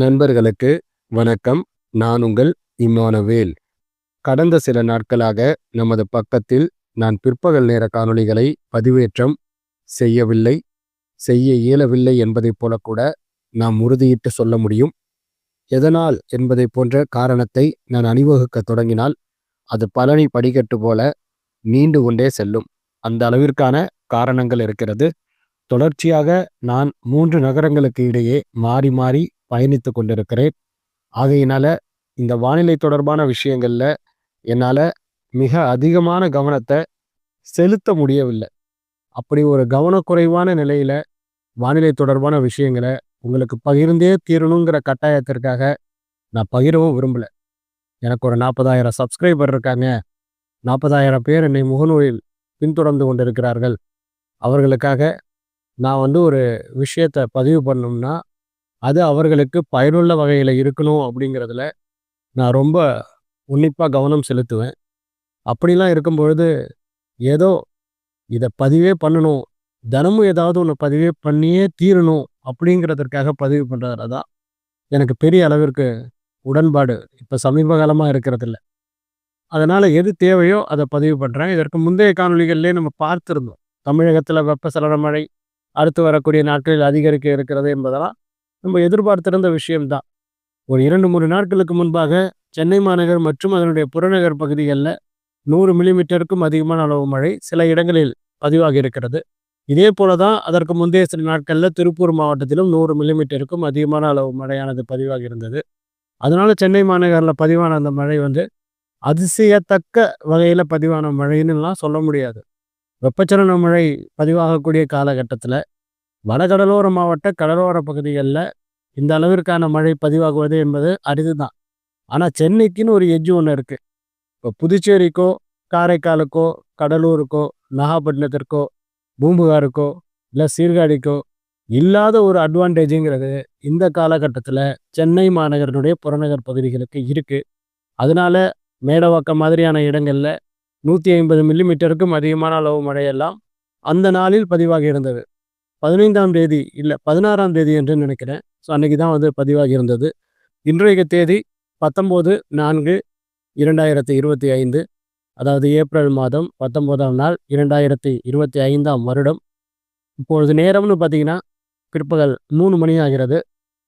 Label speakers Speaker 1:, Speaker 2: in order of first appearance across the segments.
Speaker 1: நண்பர்களுக்கு வணக்கம். நான் உங்கள் இம்மானவேல் கடந்த சில நாட்களாக நமது பக்கத்தில் நான் பிற்பகல் நேர காணொளிகளை பதிவேற்றம் செய்யவில்லை செய்ய இயலவில்லை என்பதைப் போல கூட நாம் உறுதியிட்டு சொல்ல முடியும். எதனால் என்பதை போன்ற காரணத்தை நான் அணிவகுக்க தொடங்கினால் அது பழனி படிக்கட்டு போல நீண்டு கொண்டே செல்லும். அந்த அளவிற்கான காரணங்கள் இருக்கிறது. தொடர்ச்சியாக நான் மூன்று நகரங்களுக்கு இடையே மாறி மாறி பயணித்து கொண்டிருக்கிறேன். ஆகையினால இந்த வானிலை தொடர்பான விஷயங்களில் என்னால் மிக அதிகமான கவனத்தை செலுத்த முடியவில்லை. அப்படி ஒரு கவனக்குறைவான நிலையில் வானிலை தொடர்பான விஷயங்களை உங்களுக்கு பகிர்ந்தே தீரணுங்கிற கட்டாயத்திற்காக நான் பகிரவும் விரும்பல. எனக்கு ஒரு நாற்பதாயிரம் சப்ஸ்கிரைபர் இருக்காங்க. நாற்பதாயிரம் பேர் என்னை முகநூலில் பின்தொடர்ந்து கொண்டிருக்கிறார்கள். அவர்களுக்காக நான் வந்து ஒரு விஷயத்தை பதிவு பண்ணணும்னா அது அவர்களுக்கு பயனுள்ள வகையில் இருக்கணும் அப்படிங்கிறதுல நான் ரொம்ப உன்னிப்பாக கவனம் செலுத்துவேன். அப்படிலாம் இருக்கும் பொழுது ஏதோ இதை பதிவே பண்ணணும் தினமும் ஏதாவது ஒன்று பதிவே பண்ணியே தீரணும் அப்படிங்கிறதுக்காக பதிவு பண்ணுறதுல தான் எனக்கு பெரிய அளவிற்கு உடன்பாடு இப்போ சமீப காலமாக இருக்கிறதில்ல. அதனால் எது தேவையோ அதை பதிவு பண்ணுறேன் இதற்கு முந்தைய காணொலிகள்லேயே நம்ம பார்த்துருந்தோம். தமிழகத்தில் வெப்பசலன மழை அடுத்து வரக்கூடிய நாட்களில் அதிகரிக்க இருக்கிறது என்பதெல்லாம் நம்ம எதிர்பார்த்திருந்த விஷயம்தான். ஒரு இரண்டு மூணு நாட்களுக்கு முன்பாக சென்னை மாநகர் மற்றும் அதனுடைய புறநகர் பகுதிகளில் நூறு மில்லிமீட்டருக்கும் அதிகமான அளவு மழை சில இடங்களில் பதிவாகி இருக்கிறது. இதே போல தான் அதற்கு முந்தைய சில நாட்களில் திருப்பூர் மாவட்டத்திலும் நூறு மில்லிமீட்டருக்கும் அதிகமான அளவு மழையானது பதிவாகி இருந்தது. அதனால் சென்னை மாநகரில் பதிவான அந்த மழை வந்து அதிசயத்தக்க வகையில் பதிவான மழைன்னுலாம் சொல்ல முடியாது. வெப்பச்சலன மழை பதிவாகக்கூடிய காலகட்டத்தில் வடகடலோர மாவட்ட கடலோர பகுதிகளில் இந்த அளவிற்கான மழை பதிவாகுவது என்பது அரிது தான் ஆனால் சென்னைக்குன்னு ஒரு எஜ்ஜு ஒன்று இருக்குது இப்போ புதுச்சேரிக்கோ காரைக்காலுக்கோ கடலூருக்கோ நாகப்பட்டினத்திற்கோ பூம்புகாருக்கோ இல்லை சீர்காழிக்கோ இல்லாத ஒரு அட்வான்டேஜுங்கிறது இந்த காலகட்டத்தில் சென்னை மாநகரனுடைய புறநகர் பகுதிகளுக்கு இருக்குது அதனால மேடவாக்கம் மாதிரியான இடங்களில் நூற்றி ஐம்பது மில்லிமீட்டருக்கும் அதிகமான அளவு மழையெல்லாம் அந்த நாளில் பதிவாகி இருந்தது. பதினைந்தாம் தேதி இல்லை பதினாறாம் தேதி என்று நினைக்கிறேன். ஸோ அன்றைக்கி தான் வந்து பதிவாகி இருந்தது. இன்றைய தேதி பத்தொம்போது நான்கு இரண்டாயிரத்தி இருபத்தி ஐந்து அதாவது ஏப்ரல் மாதம் பத்தொம்போதாம் நாள் இரண்டாயிரத்தி இருபத்தி ஐந்தாம் வருடம். இப்பொழுது நேரம்னு பார்த்தீங்கன்னா பிற்பகல் மூணு மணி ஆகிறது.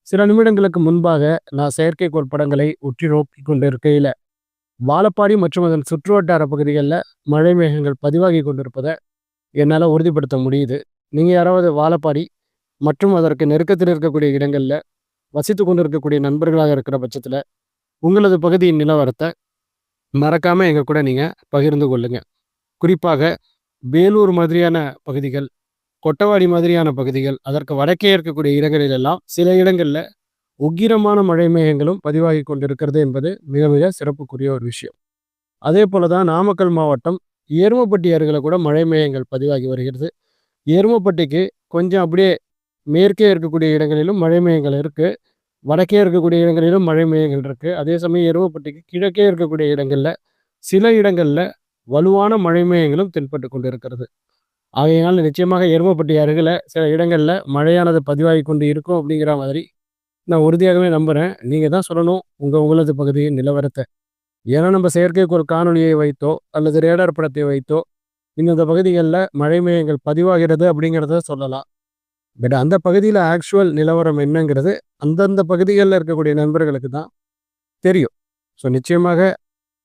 Speaker 1: சில நிமிடங்களுக்கு முன்பாக நான் செயற்கைக்கோள் படங்களை உற்றி நோக்கி கொண்டிருக்கையில் வாழப்பாடி மற்றும் அதன் சுற்றுவட்டார பகுதிகளில் மழை மேகங்கள் பதிவாகி கொண்டிருப்பதை என்னால் உறுதிப்படுத்த முடியுது. நீங்கள் யாராவது வாழப்பாடி மற்றும் அதற்கு நெருக்கத்தில் இருக்கக்கூடிய இடங்களில் வசித்து கொண்டு இருக்கக்கூடிய நண்பர்களாக இருக்கிற பட்சத்தில் உங்களது பகுதியின் நிலவரத்தை மறக்காமல் எங்கள் கூட நீங்கள் பகிர்ந்து கொள்ளுங்கள் குறிப்பாக வேலூர் மாதிரியான பகுதிகள் கொட்டவாடி மாதிரியான பகுதிகள் அதற்கு வடக்கே இருக்கக்கூடிய இடங்களிலெல்லாம் சில இடங்களில் உக்கிரமான மழை மேகங்களும் பதிவாகி கொண்டிருக்கிறது என்பது மிக மிக சிறப்புக்குரிய ஒரு விஷயம். அதே போல தான் நாமக்கல் மாவட்டம் எருமப்பட்டி அருகில் கூட மழை மேகங்கள் பதிவாகி வருகிறது. எருமப்பட்டிக்கு கொஞ்சம் அப்படியே மேற்கே இருக்கக்கூடிய இடங்களிலும் மழை மையங்கள் இருக்குது வடக்கே இருக்கக்கூடிய இடங்களிலும் மழை மையங்கள் இருக்குது அதே சமயம் எருமப்பட்டிக்கு கிழக்கே இருக்கக்கூடிய இடங்களில் சில இடங்களில் வலுவான மழை மையங்களும் தென்பட்டு கொண்டு இருக்கிறது ஆகையினால் நிச்சயமாக எருமப்பட்டி அருகில் சில இடங்களில் மழையானது பதிவாகி கொண்டு இருக்கும் அப்படிங்கிற மாதிரி நான் உறுதியாகவே நம்புகிறேன் நீங்கள் தான் சொல்லணும் உங்கள் உங்களது பகுதியின் நிலவரத்தை. ஏன்னா நம்ம செயற்கைக்கோள் காணொலியை வைத்தோ அல்லது ரேடார் படத்தை வைத்தோ இந்தந்த பகுதிகளில் மழை மேகங்கள் பதிவாகிறது அப்படிங்கிறத சொல்லலாம். பட் அந்த பகுதியில் ஆக்சுவல் நிலவரம் என்னங்கிறது அந்தந்த பகுதிகளில் இருக்கக்கூடிய நண்பர்களுக்கு தான் தெரியும். ஸோ நிச்சயமாக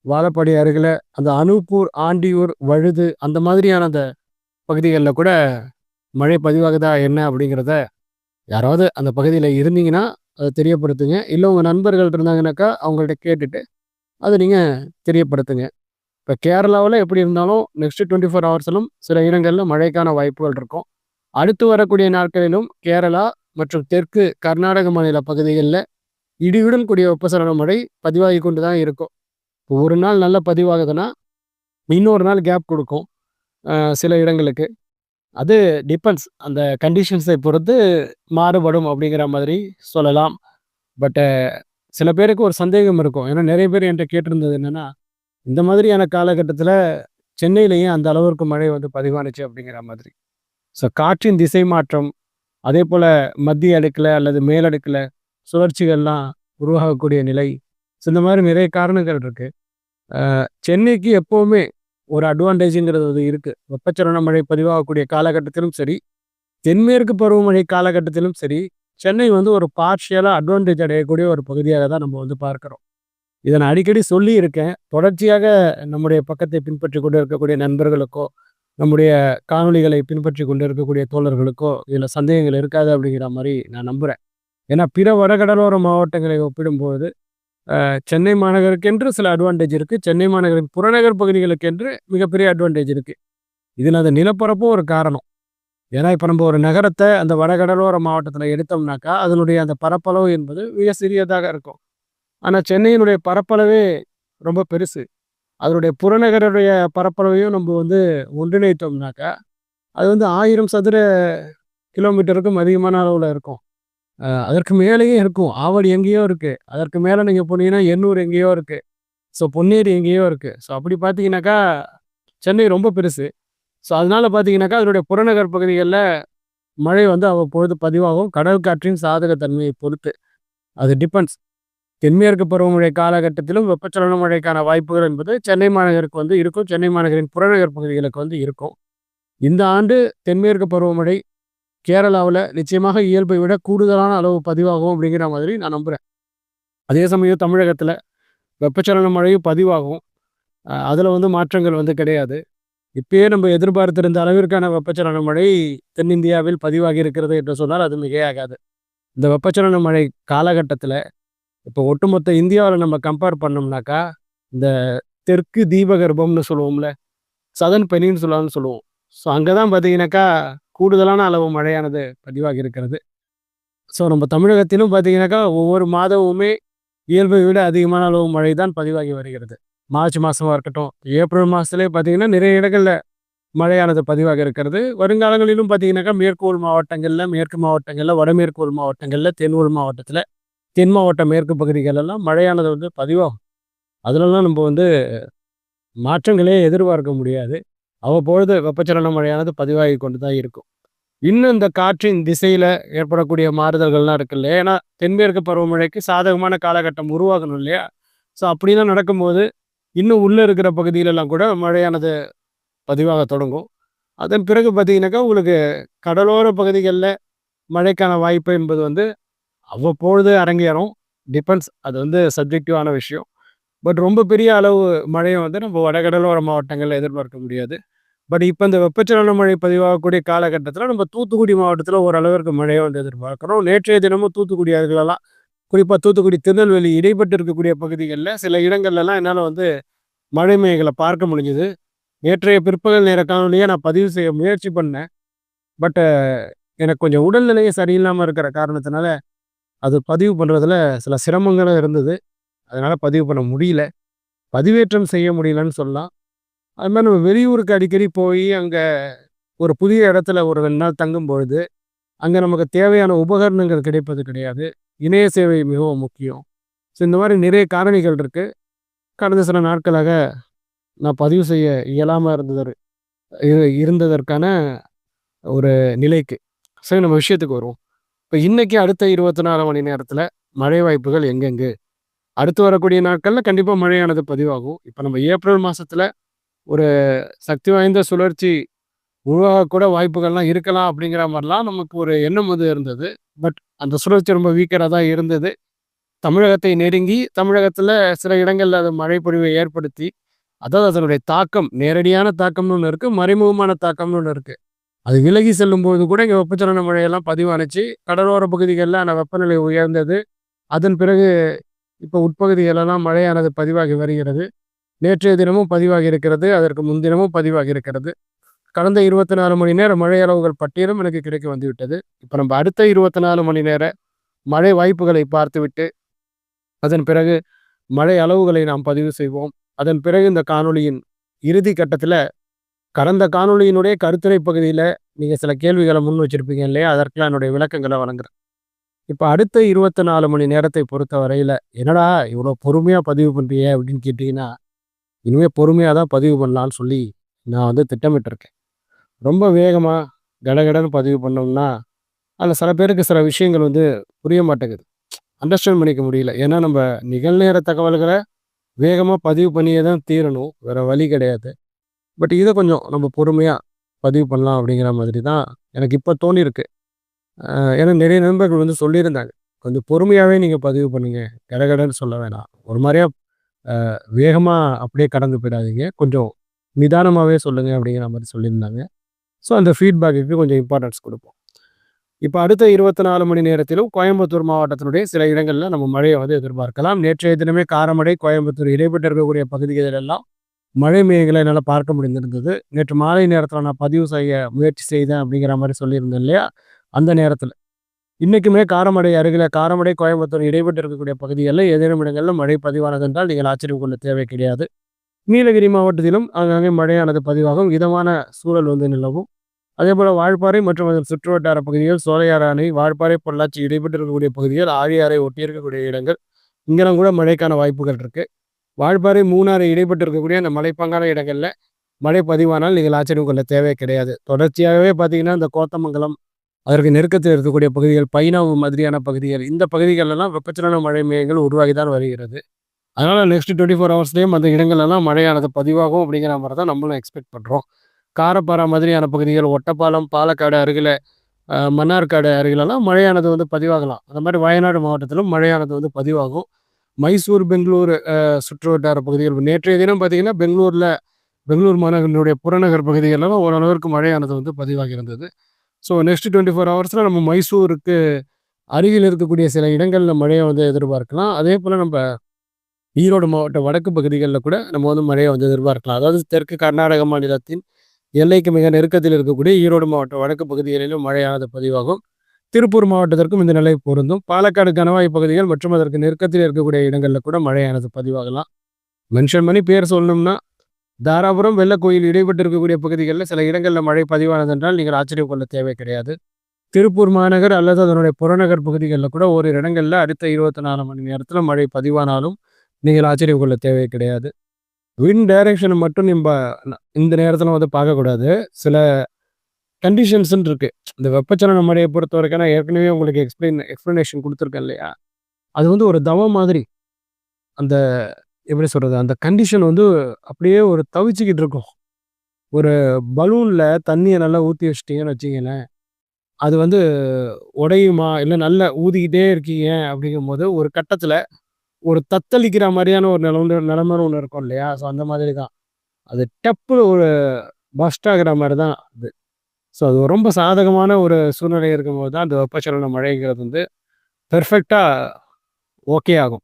Speaker 1: வாழப்பாடி அருகில் அந்த அனுப்பூர் ஆண்டியூர் வழுது அந்த மாதிரியான அந்த பகுதிகளில் கூட மழை பதிவாகுதா என்ன அப்படிங்கிறத யாராவது அந்த பகுதியில் இருந்தீங்கன்னா அதை தெரியப்படுத்துங்க. இல்லை உங்கள் நண்பர்கள் இருந்தாங்கனாக்கா அவங்கள்ட்ட கேட்டுட்டு அதை நீங்கள் தெரியப்படுத்துங்க. இப்போ கேரளாவில் எப்படி இருந்தாலும் நெக்ஸ்ட் டுவெண்ட்டி ஃபோர் ஹவர்ஸிலும் சில இடங்களில் மழைக்கான வாய்ப்புகள் இருக்கும். அடுத்து வரக்கூடிய நாட்களிலும் கேரளா மற்றும் தெற்கு கர்நாடக மாநில பகுதிகளில் இடியுடன் கூடிய வெப்பசலன மழை பதிவாகி கொண்டு தான் இருக்கும். இப்போ ஒரு நாள் நல்லா பதிவாகுதுன்னா இன்னொரு நாள் கேப் கொடுக்கும் சில இடங்களுக்கு. அது டிபெண்ட்ஸ் அந்த கண்டிஷன்ஸை பொறுத்து மாறுபடும் அப்படிங்கிற மாதிரி சொல்லலாம். பட்டு சில பேருக்கு ஒரு சந்தேகம் இருக்கும். ஏன்னா நிறைய பேர் என்கிட்ட கேட்டிருந்தது என்னென்னா இந்த மாதிரியான காலகட்டத்தில் சென்னையிலையும் அந்த அளவிற்கு மழை வந்து பதிவானுச்சு அப்படிங்கிற மாதிரி. ஸோ காற்றின் திசை மாற்றம் அதே போல் மத்திய அடுக்கில் அல்லது மேலடுக்கில் சுழற்சிகள்லாம் உருவாகக்கூடிய நிலை. ஸோ இந்த மாதிரி நிறைய காரணங்கள் இருக்குது சென்னைக்கு எப்போவுமே ஒரு அட்வான்டேஜுங்கிறது அது இருக்குது வெப்பச்சலன மழை பதிவாகக்கூடிய காலகட்டத்திலும் சரி தென்மேற்கு பருவமழை காலகட்டத்திலும் சரி சென்னை வந்து ஒரு பார்ஷியலாக அட்வான்டேஜ் அடையக்கூடிய ஒரு பகுதியாக தான் நம்ம வந்து பார்க்குறோம். இதை நான் அடிக்கடி சொல்லி இருக்கேன் தொடர்ச்சியாக நம்முடைய பக்கத்தை பின்பற்றி கொண்டு இருக்கக்கூடிய நண்பர்களுக்கோ நம்முடைய காணொளிகளை பின்பற்றி கொண்டு இருக்கக்கூடிய தோழர்களுக்கோ இதில் சந்தேகங்கள் இருக்காது அப்படிங்கிற மாதிரி நான் நம்புகிறேன் ஏன்னா பிற வடகடலோர மாவட்டங்களை ஒப்பிடும்போது சென்னை மாநகருக்கென்று சில அட்வான்டேஜ் இருக்குது சென்னை மாநகரின் புறநகர் பகுதிகளுக்கென்று மிகப்பெரிய அட்வான்டேஜ் இருக்குது இதில் அந்த நிலப்பரப்பும் ஒரு காரணம். ஏன்னா இப்போ நம்ம ஒரு நகரத்தை அந்த வடகடலோர மாவட்டத்தில் எடுத்தோம்னாக்கா அதனுடைய அந்த பரப்பளவு என்பது மிக சிறியதாக இருக்கும். ஆனால் சென்னையினுடைய பரப்பளவே ரொம்ப பெருசு. அதனுடைய புறநகருடைய பரப்பளவையும் நம்ம வந்து ஒன்றிணைத்தோம்னாக்கா அது வந்து ஆயிரம் சதுர கிலோமீட்டருக்கும் அதிகமான அளவில் இருக்கும். அதற்கு மேலேயே இருக்கும். ஆவடி எங்கேயோ இருக்குது அதற்கு மேலே நீங்கள் போனீங்கன்னா எண்ணூர் எங்கேயோ இருக்குது ஸோ பொன்னேரி எங்கேயோ இருக்குது ஸோ அப்படி பார்த்தீங்கன்னாக்கா சென்னை ரொம்ப பெருசு. ஸோ அதனால பார்த்தீங்கன்னாக்கா அதனுடைய புறநகர் பகுதிகளில் மழை வந்து அவ்வப்பொழுது பதிவாகும். கடல் காற்றின் சாதகத்தன்மையை பொறுத்து அது டிபெண்ட்ஸ். தென்மேற்கு பருவமழை காலகட்டத்திலும் வெப்பச்சலன மழைக்கான வாய்ப்புகள் என்பது சென்னை மாநகருக்கு வந்து இருக்கும். சென்னை மாநகரின் புறநகர் பகுதிகளுக்கு வந்து இருக்கும். இந்த ஆண்டு தென்மேற்கு பருவமழை கேரளாவில் நிச்சயமாக இயல்பை விட கூடுதலான அளவு பதிவாகும் அப்படிங்கிற மாதிரி நான் நம்புகிறேன் அதே சமயம் தமிழகத்தில் வெப்பச்சலன மழையும் பதிவாகும். அதில் வந்து மாற்றங்கள் வந்து கிடையாது. இப்பயே நம்ம எதிர்பார்த்திருந்த அளவிற்கான வெப்பச்சலன மழை தென்னிந்தியாவில் பதிவாகி இருக்கிறது என்று சொன்னால் அது மிகையாகாது. இந்த வெப்பச்சலன மழை காலகட்டத்தில் இப்போ ஒட்டுமொத்த இந்தியாவில் நம்ம கம்பேர் பண்ணோம்னாக்கா இந்த தெற்கு தீபகற்பம்னு சொல்லுவோம்ல சதன் பெனின்சுலான்னு சொல்லுவோம். ஸோ அங்கே தான் பார்த்தீங்கன்னாக்கா கூடுதலான அளவு மழையானது பதிவாகி இருக்கிறது. ஸோ நம்ம தமிழகத்திலும் பார்த்தீங்கன்னாக்கா ஒவ்வொரு மாதமுமே இயல்பை விட அதிகமான அளவு மழை தான் பதிவாகி வருகிறது. மார்ச் மாதமாக இருக்கட்டும் ஏப்ரல் மாதத்துலேயே பார்த்தீங்கன்னா நிறைய இடங்களில் மழையானது பதிவாக இருக்கிறது. வருங்காலங்களிலும் பார்த்தீங்கன்னாக்கா மேற்கு மாவட்டங்களில் மேற்கு மாவட்டங்களில் வடமேற்கு மாவட்டங்களில் தென் உள் மாவட்டத்தில் தென் மாவட்ட மேற்கு பகுதிகளெல்லாம் மழையானது வந்து பதிவாகும். அதிலலாம் நம்ம வந்து மாற்றங்களே எதிர்பார்க்க முடியாது. அவ்வப்பொழுது வெப்பச்சலன மழையானது பதிவாகி கொண்டு தான் இருக்கும். இன்னும் இந்த காற்றின் திசையில் ஏற்படக்கூடிய மாறுதல்கள்லாம் இருக்கு இல்லையா ஏன்னா தென்மேற்கு பருவமழைக்கு சாதகமான காலகட்டம் உருவாகணும் இல்லையா? ஸோ அப்படிலாம் நடக்கும்போது இன்னும் உள்ளே இருக்கிற பகுதியிலெல்லாம் கூட மழையானது பதிவாக தொடங்கும். அதன் பிறகு பார்த்தீங்கன்னாக்கா உங்களுக்கு கடலோர பகுதிகளில் மழைக்கான வாய்ப்பு என்பது வந்து அவ்வப்பொழுது அரங்கேறும். டிபெண்ட்ஸ் அது வந்து சப்ஜெக்டிவான விஷயம். பட் ரொம்ப பெரிய அளவு மழையை வந்து நம்ம வடகடலோர மாவட்டங்களில் எதிர்பார்க்க முடியாது. பட் இப்போ இந்த வெப்பச்சலன மழை பதிவாகக்கூடிய காலகட்டத்தில் நம்ம தூத்துக்குடி மாவட்டத்தில் ஓரளவிற்கு மழையை வந்து எதிர்பார்க்குறோம். நேற்றைய தினமும் தூத்துக்குடி அருகிலலாம் குறிப்பாக தூத்துக்குடி திருநெல்வேலி இடைப்பட்டு இருக்கக்கூடிய பகுதிகளில் சில இடங்கள்லலாம் என்னால் வந்து மழை மேகங்களை பார்க்க முடிஞ்சுது. நேற்றைய பிற்பகல் நேர காணொலியை நான் பதிவு செய்ய முயற்சி பண்ணேன். பட்டு எனக்கு கொஞ்சம் உடல்நிலையே சரியில்லாமல் இருக்கிற காரணத்தினால அது பதிவு பண்ணுறதுல சில சிரமங்களும் இருந்தது. அதனால் பதிவு பண்ண முடியல. பதிவேற்றம் செய்ய முடியலன்னு சொல்லலாம். அது மாதிரி நம்ம வெளியூருக்கு அடிக்கடி போய் அங்கே ஒரு புதிய இடத்துல ஒரு ரெண்டு நாள் தங்கும் பொழுது அங்கே நமக்கு தேவையான உபகரணங்கள் கிடைப்பது கிடையாது. இணைய சேவை மிகவும் முக்கியம். ஸோ இந்த மாதிரி நிறைய காரணிகள் இருக்குது கடந்த சில நாட்களாக நான் பதிவு செய்ய இயலாமல் இருந்தது இரு- இருந்ததற்கான ஒரு நிலைக்கு. சரி நம்ம விஷயத்துக்கு வருவோம். இப்போ இன்றைக்கி அடுத்த இருபத்தி நாலு மணி நேரத்தில் மழை வாய்ப்புகள் எங்கெங்கு? அடுத்து வரக்கூடிய நாட்களில் கண்டிப்பாக மழையானது பதிவாகும். இப்போ நம்ம ஏப்ரல் மாதத்தில் ஒரு சக்தி வாய்ந்த சுழற்சி உருவாகக்கூட வாய்ப்புகள்லாம் இருக்கலாம் அப்படிங்கிற மாதிரிலாம் நமக்கு ஒரு எண்ணம் வந்து இருந்தது. பட் அந்த சுழற்சி ரொம்ப வீக்கராக தான் இருந்தது. தமிழகத்தை நெருங்கி தமிழகத்தில் சில இடங்களில் அது மழை பொழிவை ஏற்படுத்தி அதாவது அதனுடைய தாக்கம் நேரடியான தாக்கம்னு ஒன்று இருக்குது மறைமுகமான தாக்கம்னு ஒன்று இருக்குது அது விலகி செல்லும்போது கூட இங்கே வெப்பச்சலன மழையெல்லாம் பதிவானுச்சு கடலோர பகுதிகளில் அந்த வெப்பநிலை உயர்ந்தது. அதன் பிறகு இப்போ உட்பகுதிகளெல்லாம் மழையானது பதிவாகி வருகிறது. நேற்றைய தினமும் பதிவாகி இருக்கிறது அதற்கு முன்தினமும் பதிவாகி இருக்கிறது. கடந்த இருபத்தி நாலு மணி நேர மழை அளவுகள் பட்டியலும் எனக்கு கிடைக்க வந்துவிட்டது. இப்போ நம்ம அடுத்த இருபத்தி நாலு மணி நேர மழை வாய்ப்புகளை பார்த்துவிட்டு அதன் பிறகு மழை அளவுகளை நாம் பதிவு செய்வோம். அதன் பிறகு இந்த காணொளியின் இறுதி கட்டத்தில் கடந்த காணொலியினுடைய கருத்துரை பகுதியில் நீங்கள் சில கேள்விகளை முன் வச்சிருப்பீங்க இல்லையா? அதற்கெல்லாம் என்னுடைய விளக்கங்களை வழங்குறேன். இப்போ அடுத்த இருபத்தி நாலு மணி நேரத்தை பொறுத்த வரையில் என்னடா இவ்வளோ பொறுமையாக பதிவு பண்ணுறிய அப்படின்னு கேட்டிங்கன்னா இனிமேல் பொறுமையாக தான் பதிவு பண்ணலான்னு சொல்லி நான் வந்து திட்டமிட்டிருக்கேன். ரொம்ப வேகமாக கடகடன்னு பதிவு பண்ணோம்னா அதில் சில பேருக்கு சில விஷயங்கள் வந்து புரிய மாட்டேங்குது. அண்டர்ஸ்டாண்ட் பண்ணிக்க முடியல. ஏன்னா நம்ம நிகழ்நேர தகவல்களை வேகமாக பதிவு பண்ணியே தான் தீரணும். வேறு வழி கிடையாது. பட் இதை கொஞ்சம் நம்ம பொறுமையாக பதிவு பண்ணலாம் அப்படிங்கிற மாதிரி தான் எனக்கு இப்போ தோணியிருக்கு. ஏன்னா நிறைய நண்பர்கள் வந்து சொல்லியிருந்தாங்க. கொஞ்சம் பொறுமையாகவே நீங்கள் பதிவு பண்ணுங்க. கடகடன்னு சொல்ல வேணாம். ஒரு மாதிரியா வேகமாக அப்படியே கடந்து போயிடாதீங்க. கொஞ்சம் நிதானமாகவே சொல்லுங்கள் அப்படிங்கிற மாதிரி சொல்லியிருந்தாங்க. ஸோ அந்த ஃபீட்பேக்குக்கு கொஞ்சம் இம்பார்ட்டன்ஸ் கொடுப்போம். இப்போ அடுத்த இருபத்தி நாலு மணி நேரத்திலும் கோயம்புத்தூர் மாவட்டத்தினுடைய சில இடங்களில் நம்ம மழையை வந்து எதிர்பார்க்கலாம். நேற்றைய தினமே காரமடை கோயம்புத்தூர் இடைப்பட்டு இருக்கக்கூடிய பகுதிகளிலெல்லாம் மழை மேகங்களை என்னால் பார்க்க முடிந்திருந்தது. நேற்று மாலை நேரத்தில் நான் பதிவு செய்ய முயற்சி செய்தேன் அப்படிங்கிற மாதிரி சொல்லியிருந்தேன் இல்லையா? அந்த நேரத்தில். இன்றைக்குமே காரமடை அருகில் காரமடை கோயம்புத்தூர் இடைப்பட்டு இருக்கக்கூடிய பகுதிகளில் ஏதேனும் இடங்களில் மழை பதிவானது என்றால் நீங்கள் ஆச்சரியம் கொள்ள தேவை கிடையாது. நீலகிரி மாவட்டத்திலும் அங்கங்கே மழையானது பதிவாகும். இதமான சூழல் வந்து நிலவும். அதே போல் வால்பாறை மற்றும் அதன் சுற்றுவட்டார பகுதிகள் சோலையாறு அணை வால்பாறை பொள்ளாச்சி இடைப்பட்டு இருக்கக்கூடிய பகுதிகள் ஆழியாறை ஒட்டி இருக்கக்கூடிய இடங்கள் இங்கெல்லாம் கூட மழைக்கான வாய்ப்புகள் இருக்குது வால்பாறை மூணாறு இடைப்பட்டு இருக்கக்கூடிய அந்த மலைப்பாங்கான இடங்களில் மழை பதிவானால் நீங்கள் ஆச்சரியம் கொள்ள தேவை கிடையாது. தொடர்ச்சியாகவே பார்த்தீங்கன்னா இந்த கோத்தமங்கலம் அதற்கு நெருக்கத்தில் இருக்கக்கூடிய பகுதிகள் பைனாவு மாதிரியான பகுதிகள் இந்த பகுதிகளெல்லாம் வெப்பச்சலன மழை மையங்கள் உருவாகி தான் வருகிறது. அதனால் நெக்ஸ்ட் டுவெண்ட்டி ஃபோர் ஹவர்ஸ்லேயும் அந்த இடங்கள்லாம் மழையானது பதிவாகும் அப்படிங்கிற மாதிரி தான் நம்மளும் எக்ஸ்பெக்ட் பண்ணுறோம் காரப்பாறை மாதிரியான பகுதிகள் ஒட்டப்பாலம் பாலக்காடு அருகில் மன்னார்காடு அருகிலெல்லாம் மழையானது வந்து பதிவாகலாம். அந்த மாதிரி வயநாடு மாவட்டத்திலும் மழையானது வந்து பதிவாகும். மைசூர் பெங்களூர் சுற்றுவட்டார பகுதிகள். நேற்றைய தினம் பார்த்திங்கன்னா பெங்களூரில் பெங்களூர் மாநகரினுடைய புறநகர் பகுதிகளெல்லாம் ஓரளவிற்கு மழையானது வந்து பதிவாகி இருந்தது ஸோ நெக்ஸ்ட் டுவெண்ட்டி ஃபோர் ஹவர்ஸில் நம்ம மைசூருக்கு அருகில் இருக்கக்கூடிய சில இடங்களில் மழையை வந்து எதிர்பார்க்கலாம். அதே போல் நம்ம ஈரோடு மாவட்ட வடக்கு பகுதிகளில் கூட நம்ம வந்து மழையை வந்து எதிர்பார்க்கலாம். அதாவது தெற்கு கர்நாடக மாநிலத்தின் எல்லைக்கு மிக நெருக்கத்தில் இருக்கக்கூடிய ஈரோடு மாவட்ட வடக்கு பகுதிகளிலும் மழையானது பதிவாகும். திருப்பூர் மாவட்டத்திற்கும் இந்த நிலை பொருந்தும். பாலக்காடு கணவாய் பகுதிகள் மற்றும் அதற்கு நெருக்கத்தில் இருக்கக்கூடிய இடங்களில் கூட மழையானது பதிவாகலாம். மென்ஷன் பண்ணி பேர் சொல்லணும்னா தாராபுரம் வெள்ளக்கோயில் இடைப்பட்டு இருக்கக்கூடிய பகுதிகளில் சில இடங்களில் மழை பதிவானது என்றால் நீங்கள் ஆச்சரியம் கொள்ள தேவை கிடையாது. திருப்பூர் மாநகர் அல்லது அதனுடைய புறநகர் பகுதிகளில் கூட ஒரு இடங்களில் அடுத்த இருபத்தி நாலு மணி நேரத்தில் மழை பதிவானாலும் நீங்கள் ஆச்சரியம் கொள்ள தேவை கிடையாது. வின் டைரக்ஷனை மட்டும் நம்ம இந்த நேரத்தில் வந்து பார்க்கக்கூடாது. சில கண்டிஷன்ஸ்ன்னு இருக்குது இந்த வெப்பச்சலன மழையை பொறுத்த வரைக்கும் நான் ஏற்கனவே உங்களுக்கு எக்ஸ்பிளைன் எக்ஸ்ப்ளனேஷன் கொடுத்துருக்கேன் இல்லையா? அது வந்து ஒரு தவ மாதிரி. அந்த எப்படி சொல்கிறது அந்த கண்டிஷன் வந்து அப்படியே ஒரு தவிச்சுக்கிட்டு இருக்கும். ஒரு பலூனில் தண்ணியை நல்லா ஊற்றி வச்சிட்டிங்கன்னு வச்சிங்களேன் அது வந்து உடையுமா? இல்லை நல்லா ஊதிக்கிட்டே இருக்கீங்க அப்படிங்கும்போது ஒரு கட்டத்தில் ஒரு தத்தளிக்கிற மாதிரியான ஒரு நிலம நிலமன்னு ஒன்று இருக்கும் இல்லையா? ஸோ அந்த மாதிரி தான் அது டப்பு ஒரு பஸ்ட் ஆகிற மாதிரி தான் அது. ஸோ அது ரொம்ப சாதகமான ஒரு சூழ்நிலை இருக்கும்போது தான் அந்த வெப்பச்சலன மழைங்கிறது வந்து பெர்ஃபெக்டாக ஓகே ஆகும்.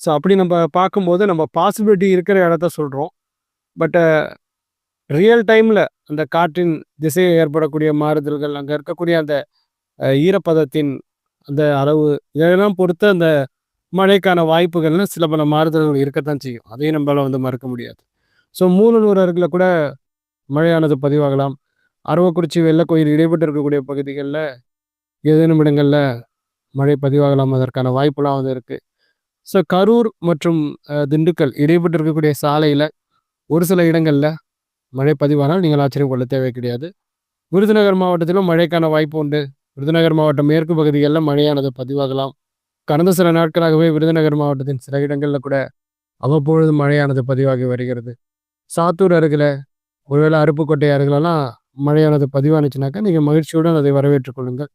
Speaker 1: ஸோ அப்படி நம்ம பார்க்கும்போது நம்ம பாசிபிலிட்டி இருக்கிற இடத்த சொல்கிறோம் பட்டு ரியல் டைமில் அந்த காற்றின் திசையை ஏற்படக்கூடிய மாறுதல்கள் அங்கே இருக்கக்கூடிய அந்த ஈரப்பதத்தின் அந்த அளவு இதெல்லாம் பொறுத்து அந்த மழைக்கான வாய்ப்புகள்னு சில பல மாறுதல்கள் இருக்கத்தான் செய்யும். அதையும் நம்மளால் வந்து மறக்க முடியாது. ஸோ மூலநூறு அருகில் கூட மழையானது பதிவாகலாம். அரவக்குறிச்சி வெள்ளக்கோயில் இடைப்பட்டு இருக்கக்கூடிய பகுதிகளில் ஏதேனும் இடங்களில் மழை பதிவாகலாம் அதற்கான வாய்ப்புலாம் வந்து இருக்குது ஸோ கரூர் மற்றும் திண்டுக்கல் இடைப்பட்டு இருக்கக்கூடிய சாலையில் ஒரு சில இடங்களில் மழை பதிவானால் நீங்கள் ஆச்சரியம் கொள்ள தேவை கிடையாது. விருதுநகர் மாவட்டத்திலும் மழைக்கான வாய்ப்பு உண்டு. விருதுநகர் மாவட்டம் மேற்கு பகுதிகளில் மழையானது பதிவாகலாம். கடந்த சில நாட்களாகவே விருதுநகர் மாவட்டத்தின் சில இடங்களில் கூட அவ்வப்பொழுது மழையானது பதிவாகி வருகிறது. சாத்தூர் அருகில் ஒருவேளை அருப்புக்கோட்டை அருகிலெல்லாம் மழையானது பதிவானுச்சுனாக்கா நீங்கள் மகிழ்ச்சியுடன் அதை வரவேற்றுக் கொள்ளுங்கள்.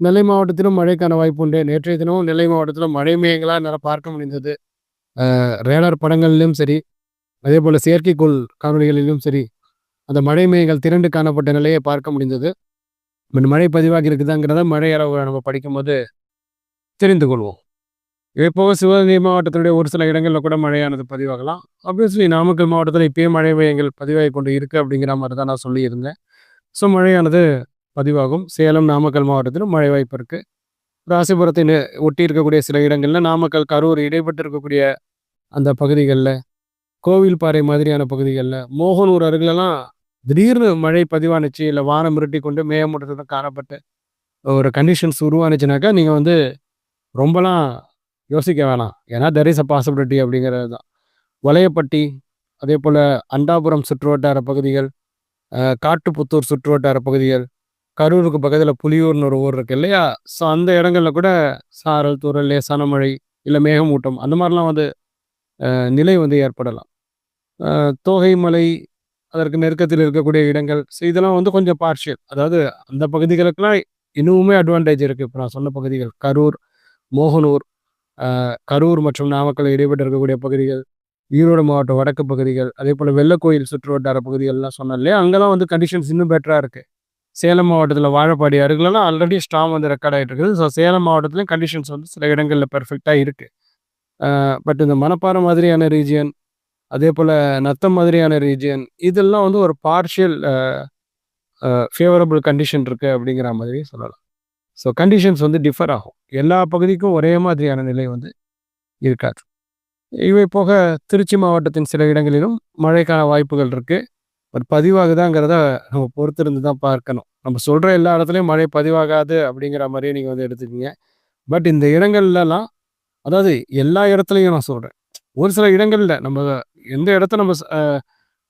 Speaker 1: நெல்லை மாவட்டத்திலும் மழைக்கான வாய்ப்பு உண்டு. நேற்றைய தினமும் நெல்லை மாவட்டத்தில் மழை மேகங்களாக என்னால் பார்க்க முடிந்தது. ரேடார் படங்களிலும் சரி அதே போல் செயற்கைக்கோள் காணொலிகளிலும் சரி அந்த மழை மேகங்கள் திரண்டு காணப்பட்ட நிலையை பார்க்க முடிந்தது. மழை பதிவாகி இருக்குதாங்கிறத மழை அளவு நம்ம படிக்கும்போது தெரிந்து கொள்வோம். இதே போக சிவகங்கை மாவட்டத்தினுடைய ஒரு சில இடங்களில் கூட மழையானது பதிவாகலாம். ஆப்வியஸ்லி நாமக்கல் மாவட்டத்தில் இப்பயே மழை மேயங்கள் பதிவாகி கொண்டு இருக்குது அப்படிங்கிற மாதிரி தான் நான் சொல்லியிருந்தேன். ஸோ மழையானது பதிவாகும். சேலம் நாமக்கல் மாவட்டத்திலும் மழை வாய்ப்பு இருக்குது ராசிபுரத்தை ஒட்டி இருக்கக்கூடிய சில இடங்களில் நாமக்கல் கரூர் இடைப்பட்டு இருக்கக்கூடிய அந்த பகுதிகளில் கோவில்பாறை மாதிரியான பகுதிகளில் மோகனூர் அருகிலலாம் திடீர்னு மழை பதிவானுச்சு இல்லை வானம் மிரட்டி கொண்டு மேகமூட்டத்தில் காணப்பட்டு ஒரு கண்டிஷன்ஸ் உருவானுச்சுனாக்கா நீங்கள் வந்து ரொம்பலாம் யோசிக்க வேணாம். ஏன்னா தெர் இஸ் அ பாசிபிலிட்டி அப்படிங்கிறது தான். வளையப்பட்டி அதே போல் அண்டாபுரம் சுற்றுவட்டார பகுதிகள் காட்டுப்புத்தூர் சுற்றுவட்டார பகுதிகள் கரூருக்கு பக்கத்தில் புலியூர்னு ஒரு ஊர் இருக்கு இல்லையா? ஸோ அந்த இடங்களில் கூட சாரல் துறல் லேசான மழை இல்லை மேகமூட்டம் அந்த மாதிரிலாம் வந்து நிலை வந்து ஏற்படலாம். தோகை மலை அதற்கு நெருக்கத்தில் இருக்கக்கூடிய இடங்கள் ஸோ இதெல்லாம் வந்து கொஞ்சம் பார்ஷியல் அதாவது அந்த பகுதிகளுக்கெல்லாம் இன்னுமே அட்வான்டேஜ் இருக்குது இப்போ நான் சொன்ன பகுதிகள் கரூர் மோகனூர் கரூர் மற்றும் நாமக்கல் இடைப்பட்டு இருக்கக்கூடிய பகுதிகள் ஈரோடு மாவட்டம் வடக்கு பகுதிகள் அதே போல் வெள்ளக்கோயில் சுற்று வட்டார பகுதிகள்லாம் சொன்னாலே இல்லையா? அங்கெல்லாம் வந்து கண்டிஷன்ஸ் இன்னும் பெட்டராக இருக்குது சேலம் மாவட்டத்தில் வாழப்பாடி அருகிலலாம் ஆல்ரெடி ஸ்டாம் வந்து ரெக்கார்ட் ஆகிட்டு இருக்குது. ஸோ சேலம் மாவட்டத்துலேயும் கண்டிஷன்ஸ் வந்து சில இடங்களில் பெர்ஃபெக்டாக இருக்குது பட் இந்த மணப்பாறை மாதிரியான ரீஜியன் அதே போல் நத்தம் மாதிரியான ரீஜியன் இதெல்லாம் வந்து ஒரு பார்ஷியல் ஃபேவரபிள் கண்டிஷன் இருக்குது அப்படிங்கிற மாதிரி சொல்லலாம். ஸோ கண்டிஷன்ஸ் வந்து டிஃபர் ஆகும். எல்லா பகுதிக்கும் ஒரே மாதிரியான நிலை வந்து இருக்காது. இவை போக திருச்சி மாவட்டத்தின் சில இடங்களிலும் மழைக்கான வாய்ப்புகள் இருக்குது பட் பதிவாகுதாங்கிறத நம்ம பொறுத்திருந்து தான் பார்க்கணும். நம்ம சொல்கிற எல்லா இடத்துலையும் மழை பதிவாகாது அப்படிங்கிற மாதிரியே நீங்கள் வந்து எடுத்துக்கீங்க. பட் இந்த இடங்கள்லலாம் அதாவது எல்லா இடத்துலையும் நான் சொல்கிறேன் ஒரு சில இடங்கள்ல நம்ம எந்த இடத்த நம்ம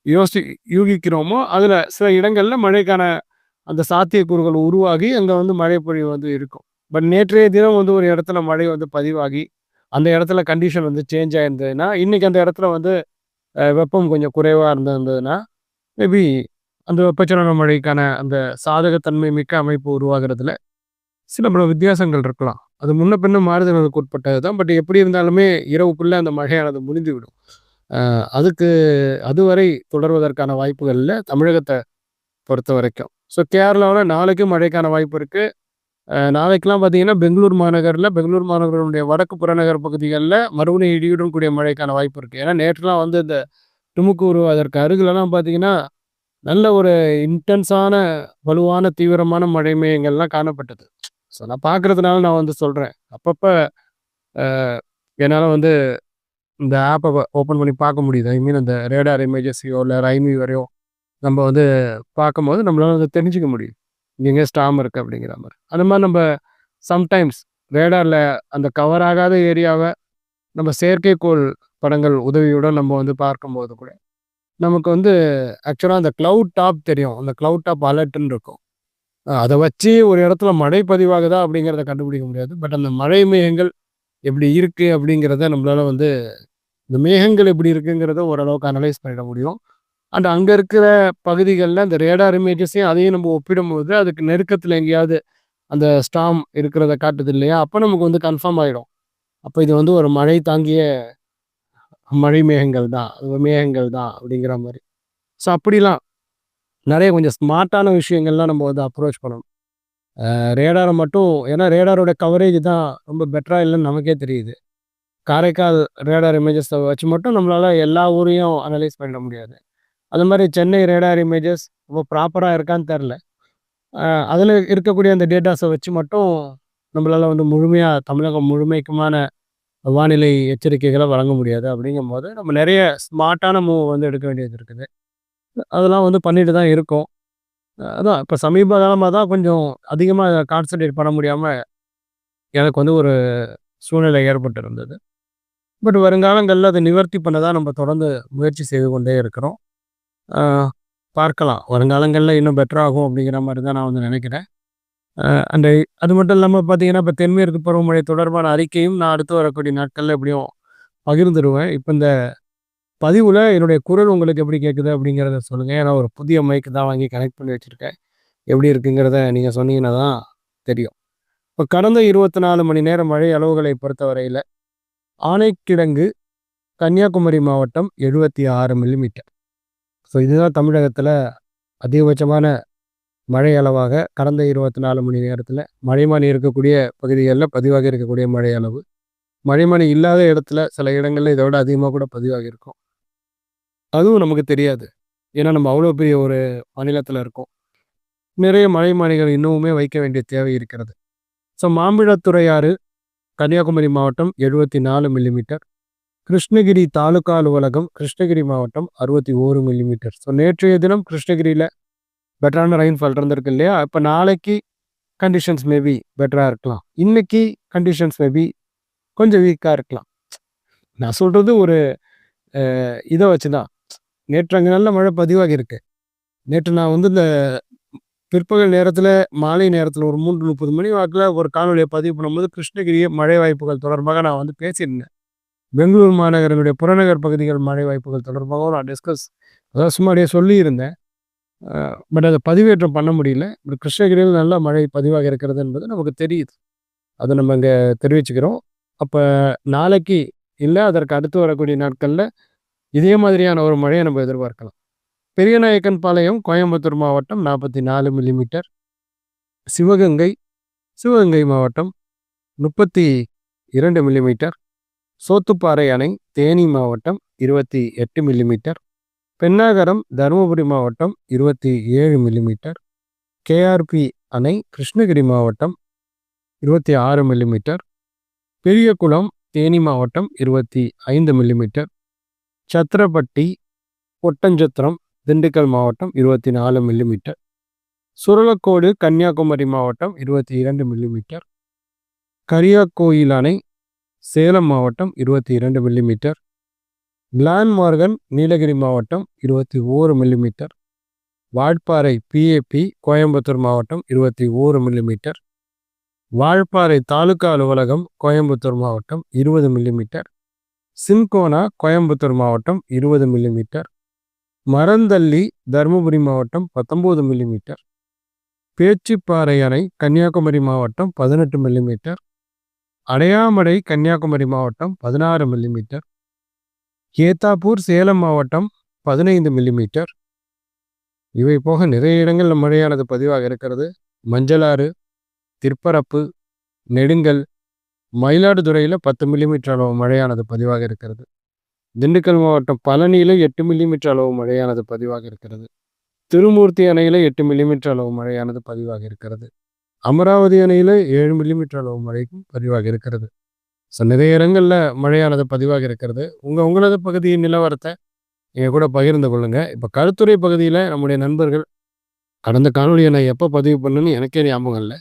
Speaker 1: யோசி யூகிக்கிறோமோ அதில் சில இடங்களில் மழைக்கான அந்த சாத்தியக்கூறுகள் உருவாகி அங்கே வந்து மழை பொழிவு வந்து இருக்கும். பட் நேற்றைய தினம் வந்து ஒரு இடத்துல மழை வந்து பதிவாகி அந்த இடத்துல கண்டிஷன் வந்து சேஞ்ச் ஆகிருந்ததுன்னா இன்றைக்கி அந்த இடத்துல வந்து வெப்பம் கொஞ்சம் குறைவாக இருந்திருந்ததுன்னா மேபி அந்த வெப்பச்சலன மழைக்கான அந்த சாதகத்தன்மை மிக்க அமைப்பு உருவாகிறதுல சில பல வித்தியாசங்கள் இருக்கலாம். அது முன்ன பின்ன மாறுதல்களுக்கு உட்பட்டது தான். பட் எப்படி இருந்தாலுமே இரவுக்குள்ளே அந்த மழையானது முடிந்து விடும் அதுக்கு அதுவரை தொடர்வதற்கான வாய்ப்புகள் இல்லை தமிழகத்தை பொறுத்த வரைக்கும் ஸோ கேரளாவில் நாளைக்கும் மழைக்கான வாய்ப்பு இருக்குது நாளைக்கெல்லாம் பார்த்தீங்கன்னா பெங்களூர் மாநகரில் பெங்களூர் மாநகருடைய வடக்கு புறநகர் பகுதிகளில் மறுபடியும் இடியுடன் கூடிய மழைக்கான வாய்ப்பு இருக்குது ஏன்னா நேற்றுலாம் வந்து இந்த துமுக்கூறு அதற்கு அருகிலலாம் பார்த்தீங்கன்னா நல்ல ஒரு இன்டென்ஸான வலுவான தீவிரமான மழை மேகங்கள்லாம் காணப்பட்டது. ஸோ நான் பார்க்கறதுனால நான் வந்து சொல்கிறேன் அப்பப்போ என்னால் வந்து இந்த ஆப்பை ஓப்பன் பண்ணி பார்க்க முடியுது. ஐ மீன் அந்த ரேடார் இமேஜஸையோ இல்லை ரைமி வரையோ நம்ம வந்து பார்க்கும்போது நம்மளால் வந்து தெரிஞ்சுக்க முடியும் இங்கே ஸ்டாம் இருக்குது அப்படிங்கிற மாதிரி. அந்த மாதிரி நம்ம சம்டைம்ஸ் ரேடாரில் அந்த கவர் ஆகாத ஏரியாவை நம்ம செயற்கைக்கோள் படங்கள் உதவியுடன் நம்ம வந்து பார்க்கும்போது கூட நமக்கு வந்து ஆக்சுவலாக அந்த க்ளவுட் டாப் தெரியும். அந்த க்ளவுட் டாப் அலர்ட்னு இருக்கும். அதை வச்சு ஒரு இடத்துல மழை பதிவாகுதா அப்படிங்கிறத கண்டுபிடிக்க முடியாது. பட் அந்த மழை மேகங்கள் எப்படி இருக்குது அப்படிங்கிறத நம்மளால் வந்து இந்த மேகங்கள் எப்படி இருக்குங்கிறத ஓரளவுக்கு அனலைஸ் பண்ணிட முடியும். அண்ட் அங்கே இருக்கிற பகுதிகளில் அந்த ரேடார் இமேஜஸையும் அதையும் நம்ம ஒப்பிடும்போது அதுக்கு நெருக்கத்தில் எங்கேயாவது அந்த ஸ்டாம் இருக்கிறத காட்டுது இல்லையா? அப்போ நமக்கு வந்து கன்ஃபார்ம் ஆகிடும் அப்போ இது வந்து ஒரு மழை தாங்கிய மழை மேகங்கள் தான். அது மேகங்கள் தான் அப்படிங்கிற மாதிரி. ஸோ அப்படிலாம் நிறைய கொஞ்சம் ஸ்மார்ட்டான விஷயங்கள்லாம் நம்ம வந்து அப்ரோச் பண்ணணும். ரேடாரை மட்டும் ஏன்னா ரேடாரோட கவரேஜ் தான் ரொம்ப பெட்டராக இல்லைன்னு நமக்கே தெரியுது. காரைக்கால் ரேடார் இமேஜஸை வச்சு மட்டும் நம்மளால் எல்லா ஊரையும் அனலைஸ் பண்ணிட முடியாது. அது மாதிரி சென்னை ரேடார் இமேஜஸ் ரொம்ப ப்ராப்பராக இருக்கான்னு தெரில அதில் இருக்கக்கூடிய அந்த டேட்டாஸை வச்சு மட்டும் நம்மளால் வந்து முழுமையாக தமிழகம் முழுமைக்குமான வானிலை எச்சரிக்கைகளை வழங்க முடியாது அப்படிங்கும் போது நம்ம நிறைய ஸ்மார்ட்டான மூவ் வந்து எடுக்க வேண்டியது இருக்குது. அதெல்லாம் வந்து பண்ணிட்டு தான் இருக்கோம். அதான் இப்போ சமீப காலமாக தான் கொஞ்சம் அதிகமாக கான்சன்ட்ரேட் பண்ண முடியாமல் எனக்கு வந்து ஒரு சூழ்நிலை ஏற்பட்டு இருந்தது பட் வருங்காலங்களில் அதை நிவர்த்தி பண்ண தான் நம்ம தொடர்ந்து முயற்சி செய்து கொண்டே இருக்கிறோம். பார்க்கலாம். வருங்காலங்களில் இன்னும் பெட்டராகும் அப்படிங்கிற மாதிரி தான் நான் வந்து நினைக்கிறேன். அந்த அது மட்டும் இல்லாமல் பார்த்தீங்கன்னா இப்போ தென்மேற்கு பருவமழை தொடர்பான அறிக்கையும் நான் அடுத்து வரக்கூடிய நாட்களில் எப்படியும் பகிர்ந்துடுவேன் இப்போ இந்த பதிவில் என்னுடைய குரல் உங்களுக்கு எப்படி கேட்குது அப்படிங்கிறத சொல்லுங்கள் ஏன்னா ஒரு புதிய மைக்கு தான் வாங்கி கனெக்ட் பண்ணி வச்சுருக்கேன். எப்படி இருக்குங்கிறத நீங்கள் சொன்னீங்கன்னா தான் தெரியும். இப்போ கடந்த இருபத்தி நாலு மணி நேரம் மழை அளவுகளை பொறுத்தவரையில் ஆனைக்கிடங்கு கன்னியாகுமரி மாவட்டம் எழுபத்தி ஆறு மில்லிமீட்டர் ஸோ இதுதான் தமிழகத்தில் அதிகபட்சமான மழை அளவாக கடந்த இருபத்தி நாலு மணி நேரத்தில் மழைமணி இருக்கக்கூடிய பகுதிகளில் பதிவாகி இருக்கக்கூடிய மழை அளவு மழைமணி இல்லாத இடத்துல சில இடங்களில் இதை விட அதிகமாக கூட பதிவாக இருக்கும். அதுவும் நமக்கு தெரியாது. ஏன்னா நம்ம அவ்வளோ பெரிய ஒரு மாநிலத்தில் இருக்கோம். நிறைய மழைமணிகள் இன்னமுமே வைக்க வேண்டிய தேவை இருக்கிறது. ஸோ மாம்பிழத்துறையாறு கன்னியாகுமரி மாவட்டம் எழுபத்தி நாலு மில்லிமீட்டர் கிருஷ்ணகிரி தாலுகா அலுவலகம் கிருஷ்ணகிரி மாவட்டம் அறுபத்தி ஓரு மில்லிமீட்டர் ஸோ நேற்றைய தினம் கிருஷ்ணகிரியில் பெட்டரான ரெயின்ஃபால் இருந்திருக்கு இல்லையா? இப்போ நாளைக்கு கண்டிஷன்ஸ் மேபி பெட்டராக இருக்கலாம். இன்னைக்கு கண்டிஷன்ஸ் மேபி கொஞ்சம் வீக்காக இருக்கலாம். நான் சொல்கிறது ஒரு இதை வச்சு தான் நேற்று அங்கே நல்ல மழை பதிவாகி இருக்கு. நேற்று நான் வந்து இந்த பிற்பகல் நேரத்தில் மாலை நேரத்தில் ஒரு மூன்று முப்பது மணி வாக்கில் ஒரு காணொலியை பதிவு பண்ணும்போது கிருஷ்ணகிரியை மழை வாய்ப்புகள் தொடர்பாக நான் வந்து பேசியிருந்தேன். பெங்களூர் மாநகரங்களுடைய புறநகர் பகுதிகள் மழை வாய்ப்புகள் தொடர்பாகவும் நான் டிஸ்கஸ் அதாவது சும்மா அப்படியே சொல்லியிருந்தேன். பட் அதை பதிவேற்றம் பண்ண முடியல. பட் கிருஷ்ணகிரியில் நல்ல மழை பதிவாக இருக்கிறது என்பது நமக்கு தெரியுது. அதை நம்ம இங்கே தெரிவிச்சுக்கிறோம். அப்போ நாளைக்கு இல்லை அதற்கு அடுத்து வரக்கூடிய நாட்களில் இதே மாதிரியான ஒரு மழையை நம்ம எதிர்பார்க்கலாம். பெரியநாயக்கன் பாளையம் கோயம்புத்தூர் மாவட்டம் நாற்பத்தி நாலு மில்லிமீட்டர் சிவகங்கை சிவகங்கை மாவட்டம் முப்பத்தி இரண்டு மில்லிமீட்டர் சோத்துப்பாறை அணை தேனி மாவட்டம் இருபத்தி எட்டு மில்லிமீட்டர் பெண்ணாகரம் தருமபுரி மாவட்டம் இருபத்தி ஏழு மில்லிமீட்டர் கேஆர்பி அணை கிருஷ்ணகிரி மாவட்டம் இருபத்தி ஆறு மில்லிமீட்டர் பெரியகுளம் தேனி மாவட்டம் இருபத்தி ஐந்து மில்லிமீட்டர் சத்திரப்பட்டி ஒட்டஞ்சத்திரம் திண்டுக்கல் மாவட்டம் இருபத்தி நாலு மில்லிமீட்டர் சுரலக்கோடு கன்னியாகுமரி மாவட்டம் இருபத்தி இரண்டு மில்லிமீட்டர் கரியாக்கோயில் அணை சேலம் மாவட்டம் இருபத்தி இரண்டு மில்லிமீட்டர் கிளான்மார்கன் நீலகிரி மாவட்டம் இருபத்தி ஓரு மில்லிமீட்டர் வால்பாறை பிஏபி கோயம்புத்தூர் மாவட்டம் இருபத்தி ஓரு மில்லிமீட்டர் வால்பாறை தாலுகா அலுவலகம் கோயம்புத்தூர் மாவட்டம் இருபது மில்லிமீட்டர் சிம்கோனா கோயம்புத்தூர் மாவட்டம் இருபது மில்லிமீட்டர் மரந்தள்ளி தருமபுரி மாவட்டம் பத்தொம்போது மில்லிமீட்டர் பேச்சிப்பாறை அணை கன்னியாகுமரி மாவட்டம் பதினெட்டு மில்லிமீட்டர் அடையாமடை கன்னியாகுமரி மாவட்டம் பதினாறு மில்லிமீட்டர். ஏத்தாப்பூர் சேலம் மாவட்டம் பதினைந்து மில்லிமீட்டர். இவை போக நிறைய இடங்களில் மழையானது பதிவாக இருக்கிறது. மஞ்சளாறு திருப்பரப்பு நெடுங்கல் மயிலாடுதுறையில் பத்து மில்லிமீட்டர் அளவு மழையானது பதிவாக இருக்கிறது. திண்டுக்கல் மாவட்டம் பழனியில் எட்டு மில்லிமீட்டர் அளவு மழையானது பதிவாக இருக்கிறது. திருமூர்த்தி அணையில் எட்டு மில்லிமீட்டர் அளவு மழையானது பதிவாக இருக்கிறது. அமராவதி அணையில் ஏழு மில்லிமீட்டர் அளவு மழைக்கும் பதிவாக இருக்கிறது. ஸோ நிறைய இடங்களில் மழையானது பதிவாக இருக்கிறது. உங்கள் உங்களது பகுதியின் நிலவரத்தை நீங்கள் கூட பகிர்ந்து கொள்ளுங்கள் இப்போ கருத்துறை பகுதியில் நம்முடைய நண்பர்கள் கடந்த காணொலியை நான் எப்போ பதிவு பண்ணுன்னு எனக்கே ஞாபகம் இல்லை.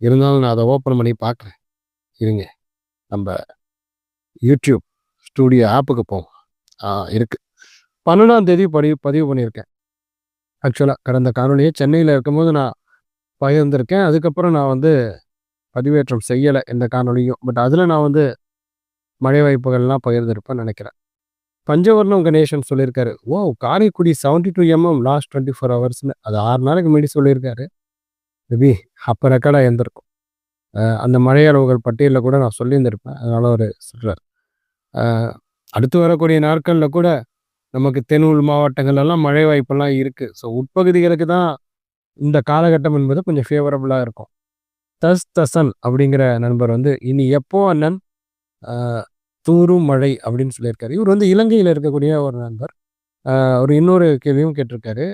Speaker 1: இருந்தாலும் நான் அதை ஓப்பன் பண்ணி பார்க்குறேன். இருங்க. நம்ம யூடியூப் ஸ்டூடியோ ஆப்புக்கு போவோம். ஆ இருக்குது பன்னெண்டாம் தேதி பதிவு பதிவு பண்ணியிருக்கேன். ஆக்சுவலாக கடந்த காணொலியை சென்னையில் இருக்கும்போது நான் பகிர்ந்திருக்கேன் அதுக்கப்புறம் நான் வந்து பதிவேற்றம் செய்யலை எந்த காணொலியும் பட் அதில் நான் வந்து மழை வாய்ப்புகள்லாம் பகிர்ந்திருப்பேன் நினைக்கிறேன். பஞ்சவர்ணம் கணேசன் சொல்லியிருக்காரு. ஓ Karaikudi seventy two MM last twenty four ஹவர்ஸ்னு அது ஆறு நாளைக்கு முன்னாடி சொல்லியிருக்காரு. மேபி அப்போ ரெக்கார்டாக இருந்திருக்கும் அந்த மழையளவுகள் பட்டியலில் கூட நான் சொல்லியிருந்திருப்பேன். அதனால் ஒரு சொல்கிறார் அடுத்து வரக்கூடிய நாட்களில் கூட நமக்கு தென்னூர் மாவட்டங்கள்லாம் மழை வாய்ப்பெல்லாம் இருக்குது ஸோ உட்பகுதிகளுக்கு தான் இந்த காலகட்டம் என்பது கொஞ்சம் ஃபேவரபுளாக இருக்கும். தஸ் தசன் அப்படிங்கிற நண்பர் வந்து இனி எப்போ அண்ணன் தூரும் மழை? அப்படின்னு சொல்லியிருக்காரு. இவர் வந்து இலங்கையில் இருக்கக்கூடிய ஒரு நண்பர். ஒரு இன்னொரு கேள்வியும் கேட்டிருக்காரு.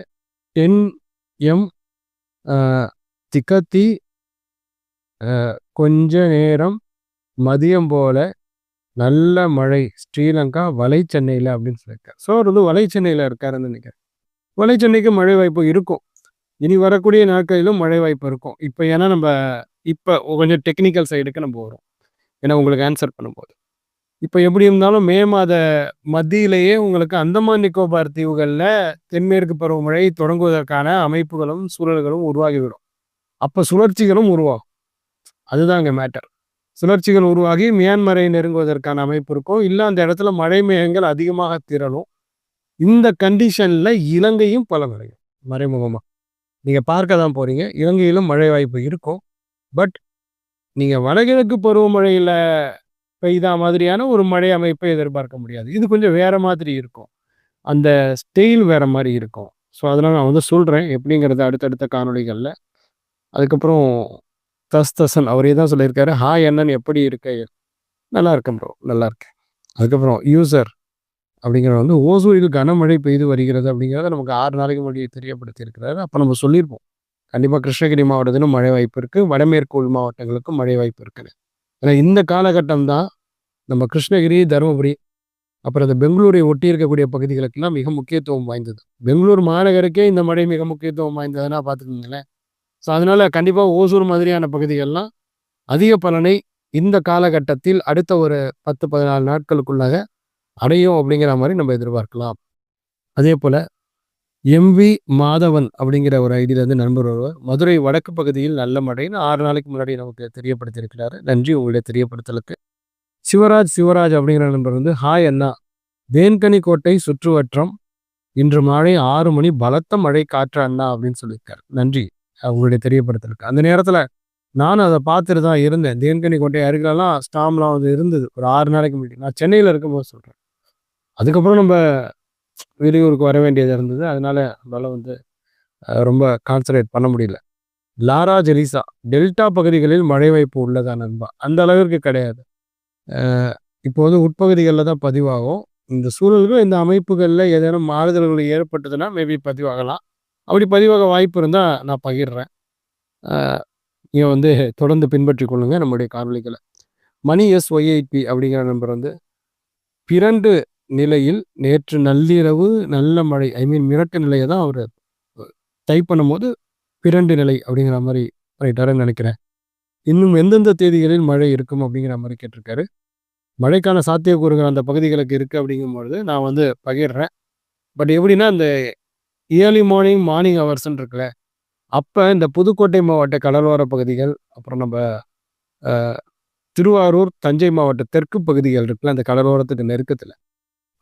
Speaker 1: டென் எம் திக்கத்தி கொஞ்ச நேரம் மதியம் போல நல்ல மழை ஸ்ரீலங்கா வலை சென்னையில் அப்படின்னு சொல்லியிருக்காரு. ஸோ அவர் வந்து வலை சென்னையில் இருக்காருன்னு நினைக்கிறேன். வலை சென்னைக்கு மழை வாய்ப்பு இருக்கும். இனி வரக்கூடிய நாட்களிலும் மழை வாய்ப்பு இருக்கும். இப்போ ஏன்னா நம்ம இப்போ கொஞ்சம் டெக்னிக்கல் சைடுக்கு நம்ம வரும். ஏன்னா உங்களுக்கு ஆன்சர் பண்ணும்போது. இப்போ எப்படி இருந்தாலும் மே மாத மத்தியிலேயே உங்களுக்கு அந்தமான் நிக்கோபார் தீவுகளில் தென்மேற்கு பருவமழை தொடங்குவதற்கான அமைப்புகளும் சூழல்களும் உருவாகிவிடும். அப்போ சுழற்சிகளும் உருவாகும். அதுதான் அங்கே மேட்டர் சுழற்சிகள் உருவாகி மியான்மரை நெருங்குவதற்கான அமைப்பு இருக்கும். இல்லை அந்த இடத்துல மழை மேகங்கள் அதிகமாக திரளும். இந்த கண்டிஷனில் இலங்கையும் பல மறைமுகமாக நீங்கள் பார்க்க தான் போகிறீங்க இலங்கையிலும் மழை வாய்ப்பு இருக்கும். பட் நீங்கள் வடகிழக்கு பருவமழையில் பெய்தா மாதிரியான ஒரு மழை அமைப்பை எதிர்பார்க்க முடியாது. இது கொஞ்சம் வேறு மாதிரி இருக்கும். அந்த ஸ்டெயில் வேறு மாதிரி இருக்கும். ஸோ அதனால் நான் வந்து சொல்கிறேன் எப்படிங்கிறது அடுத்தடுத்த காணொலிகளில் அதுக்கப்புறம் தஸ் தசன் அவரே தான் சொல்லியிருக்காரு. ஹாய் என்னன்னு எப்படி இருக்க? நல்லா இருக்கேன் ப்ரோ நல்லா இருக்கேன். அதுக்கப்புறம் யூசர் அப்படிங்கிறது வந்து ஓசூரில் கனமழை பெய்து வருகிறது அப்படிங்கிறத நமக்கு ஆறு நாளைக்கு முன்னாடி தெரியப்படுத்தியிருக்கிறாரு. அப்போ நம்ம சொல்லியிருப்போம். கண்டிப்பாக கிருஷ்ணகிரி மாவட்டத்திலும் மழை வாய்ப்பு இருக்குது வடமேற்கு உள் மாவட்டங்களுக்கும் மழை வாய்ப்பு இருக்குது ஏன்னா இந்த காலகட்டம் தான் நம்ம கிருஷ்ணகிரி தருமபுரி அப்புறம் இந்த பெங்களூரை ஒட்டி இருக்கக்கூடிய பகுதிகளுக்கெல்லாம் மிக முக்கியத்துவம் வாய்ந்தது. பெங்களூர் மாநகருக்கே இந்த மழை மிக முக்கியத்துவம் வாய்ந்ததுன்னா பார்த்துக்கோங்களேன். ஸோ அதனால் கண்டிப்பாக ஓசூர் மாதிரியான பகுதிகள்லாம் அதிக பலனை இந்த காலகட்டத்தில் அடுத்த ஒரு பத்து பதினாலு நாட்களுக்குள்ளாக அடையும் அப்படிங்கிற மாதிரி நம்ம எதிர்பார்க்கலாம். அதே போல் எம்வி மாதவன் அப்படிங்கிற ஒரு ஐடியிலேருந்து நண்பர் ஒருவர் மதுரை வடக்கு பகுதியில் நல்ல மழைன்னு ஆறு நாளைக்கு முன்னாடி நமக்கு தெரியப்படுத்தியிருக்கிறாரு. நன்றி உங்களுடைய தெரியப்படுத்தலுக்கு. சிவராஜ் சிவராஜ் அப்படிங்கிற நண்பர் வந்து ஹாய் அண்ணா. தேன்கனி கோட்டை சுற்றுவட்டம். இன்று மாலை ஆறு மணி பலத்த மழை காற்று அண்ணா அப்படின்னு சொல்லியிருக்காரு. நன்றி. உங்களுடைய தெரியப்படுத்தலுக்கு. அந்த நேரத்தில் நானும் அதை பார்த்துட்டு தான் இருந்தேன். தேன்கனி கோட்டை அருகிலலாம் ஸ்டாம்லாம் வந்து இருந்தது. ஒரு ஆறு நாளைக்கு முன்னாடி. நான் சென்னையில் இருக்கும்போது சொல்கிறேன் அதுக்கப்புறம் நம்ம வெளியூருக்கு வர வேண்டியதாக இருந்தது. அதனால் நம்மளால் வந்து ரொம்ப கான்சன்ட்ரேட் பண்ண முடியல. லாரா ஜெலிசா டெல்டா பகுதிகளில் மழை வாய்ப்பு உள்ளதா நண்பா? அந்த அளவிற்கு கிடையாது. இப்போ வந்து உட்பகுதிகளில் தான் பதிவாகும். இந்த சூழல்கள் இந்த அமைப்புகளில் ஏதேனும் மாறுதல்கள் ஏற்பட்டதுன்னா மேபி பதிவாகலாம். அப்படி பதிவாக வாய்ப்பு இருந்தால் நான் பகிர்றேன். நீங்கள் வந்து தொடர்ந்து பின்பற்றி கொள்ளுங்கள் நம்முடைய காணொலிகளை மணி எஸ் ஒய்ஐபி அப்படிங்கிற நம்பர் வந்து பிறண்டு நிலையில் நேற்று நள்ளிரவு நல்ல மழை ஐ மீன் மிரட்டு நிலையை தான் அவர் டைப் பண்ணும்போது பிறண்டு நிலை அப்படிங்கிற மாதிரி ரைட்டாரன்னு நினைக்கிறேன். இன்னும் எந்தெந்த தேதிகளில் மழை இருக்கும் அப்படிங்கிற மாதிரி கேட்டிருக்காரு. மழைக்கான சாத்தியக்கூறுகள் அந்த பகுதிகளுக்கு இருக்குது அப்படிங்கும்பொழுது நான் வந்து பகிர்றேன். பட் எப்படின்னா இந்த இயர்லி மார்னிங் மார்னிங் ஹவர்ஸ்ன்னு இருக்குல்ல அப்போ இந்த புதுக்கோட்டை மாவட்ட கடலோர பகுதிகள் அப்புறம் நம்ம திருவாரூர் தஞ்சை மாவட்ட தெற்கு பகுதிகள் இருக்குல்ல அந்த கடலோரத்துக்கு நெருக்கத்தில்.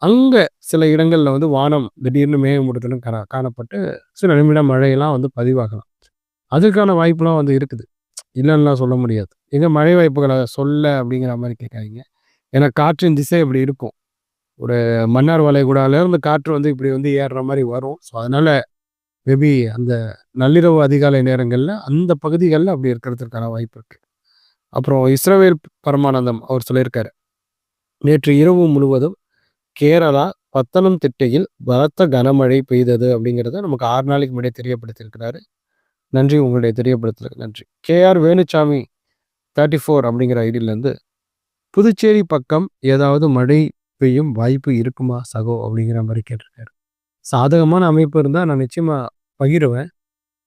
Speaker 1: அங்கே சில இடங்களில் வந்து வானம் திடீர்னு மேகமூட்டத்துடன் கா காணப்பட்டு சில நிமிடம் மழையெல்லாம் வந்து பதிவாகலாம். அதுக்கான வாய்ப்புலாம் வந்து இருக்குது. இல்லைன்னுலாம் சொல்ல முடியாது. எங்கே மழை வாய்ப்புகளை சொல்ல அப்படிங்கிற மாதிரி கேட்காதீங்க. ஏன்னா காற்றின் திசை இப்படி இருக்கும். ஒரு மன்னார் வளைகுடாலேருந்து காற்று வந்து இப்படி வந்து ஏறுற மாதிரி வரும். ஸோ அதனால் மேபி அந்த நள்ளிரவு அதிகாலை நேரங்களில் அந்த பகுதிகளில் அப்படி இருக்கிறதுக்கான வாய்ப்பு இருக்குது அப்புறம் இஸ்ரவேல் பரமானந்தம் அவர் சொல்லியிருக்காரு. நேற்று இரவு முழுவதும் கேரளா பத்தனம் திட்டையில் பலத்த கனமழை பெய்தது அப்படிங்கிறத நமக்கு ஆறு நாளைக்கு முன்னாடியே தெரியப்படுத்தியிருக்கிறாரு. நன்றி உங்களுடைய தெரியப்படுத்தலுக்கு நன்றி. கேஆர் வேணுச்சாமி தேர்ட்டி ஃபோர் அப்படிங்கிற ஐடியிலேருந்து புதுச்சேரி பக்கம் ஏதாவது மழை பெய்யும் வாய்ப்பு இருக்குமா சகோ? அப்படிங்கிற மாதிரி கேட்டிருக்காரு. சாதகமான அமைப்பு இருந்தால் நான் நிச்சயமாக பகிருவேன்.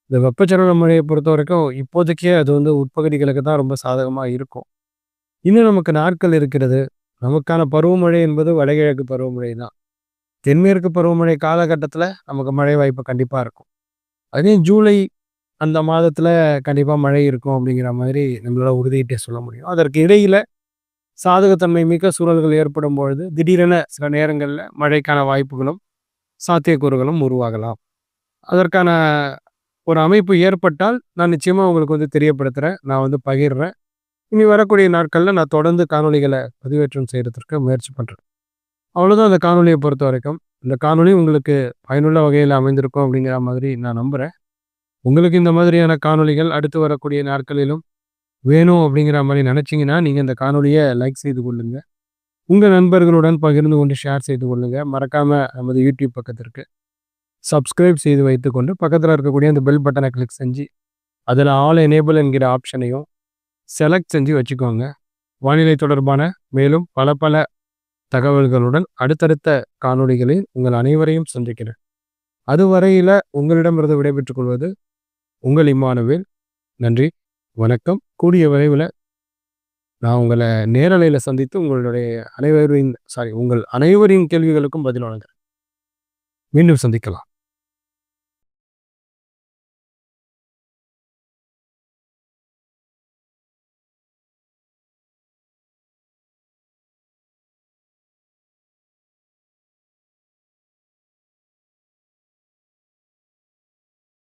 Speaker 1: இந்த வெப்பச்சலன மழையை பொறுத்த வரைக்கும் இப்போதைக்கே அது வந்து உட்பகுதிகளுக்கு தான் ரொம்ப சாதகமாக இருக்கும். இன்னும் நமக்கு நாட்கள் இருக்கிறது. நமக்கான பருவமழை என்பது வடகிழக்கு பருவமழை தான் தென்மேற்கு பருவமழை காலகட்டத்தில் நமக்கு மழை வாய்ப்பு கண்டிப்பாக இருக்கும். அதே ஜூலை அந்த மாதத்தில் கண்டிப்பாக மழை இருக்கும் அப்படிங்கிற மாதிரி நம்மளால் உறுதியிட்டே சொல்ல முடியும். அதற்கு இடையில் சாதகத்தன்மை மிக்க சூழல்கள் ஏற்படும் பொழுது திடீரென சில நேரங்களில் மழைக்கான வாய்ப்புகளும் சாத்தியக்கூறுகளும் உருவாகலாம். அதற்கான ஒரு அமைப்பு ஏற்பட்டால் நான் நிச்சயமாக உங்களுக்கு வந்து தெரியப்படுத்துகிறேன் நான் வந்து பகிர்றேன். இனி வரக்கூடிய நாட்களில் நான் தொடர்ந்து காணொலிகளை பதிவேற்றம் செய்கிறதுக்கு முயற்சி பண்ணுறேன் அவ்வளோதான் அந்த காணொலியை பொறுத்த வரைக்கும். இந்த காணொலி உங்களுக்கு பயனுள்ள வகையில் அமைந்திருக்கும் அப்படிங்கிற மாதிரி நான் நம்புகிறேன் உங்களுக்கு இந்த மாதிரியான காணொலிகள் அடுத்து வரக்கூடிய நாட்களிலும் வேணும் அப்படிங்கிற மாதிரி நினச்சிங்கன்னா நீங்கள் இந்த காணொலியை லைக் செய்து கொள்ளுங்கள் உங்கள் நண்பர்களுடன் பகிர்ந்து கொண்டு ஷேர் செய்து கொள்ளுங்கள் மறக்காமல் நமது யூடியூப் பக்கத்திற்கு சப்ஸ்கிரைப் செய்து வைத்துக்கொண்டு பக்கத்தில் இருக்கக்கூடிய அந்த பெல் பட்டனை கிளிக் செஞ்சு அதில் ஆல் எனேபிள் என்கிற ஆப்ஷனையும் செலக்ட் செஞ்சு வச்சுக்கோங்க. வானிலை தொடர்பான மேலும் பல பல தகவல்களுடன் அடுத்தடுத்த காணொலிகளில் உங்கள் அனைவரையும் சந்திக்கிறேன். அதுவரையில் உங்களிடமிருந்து விடைபெற்றுக் கொள்வது உங்கள் இம்மானுவேல். நன்றி வணக்கம். கூடிய விரைவில் நான் உங்களை நேரலையில் சந்தித்து உங்களுடைய அனைவரின் சாரி உங்கள் அனைவரின் கேள்விகளுக்கும் பதில் வழங்குகிறேன் மீண்டும் சந்திக்கலாம்.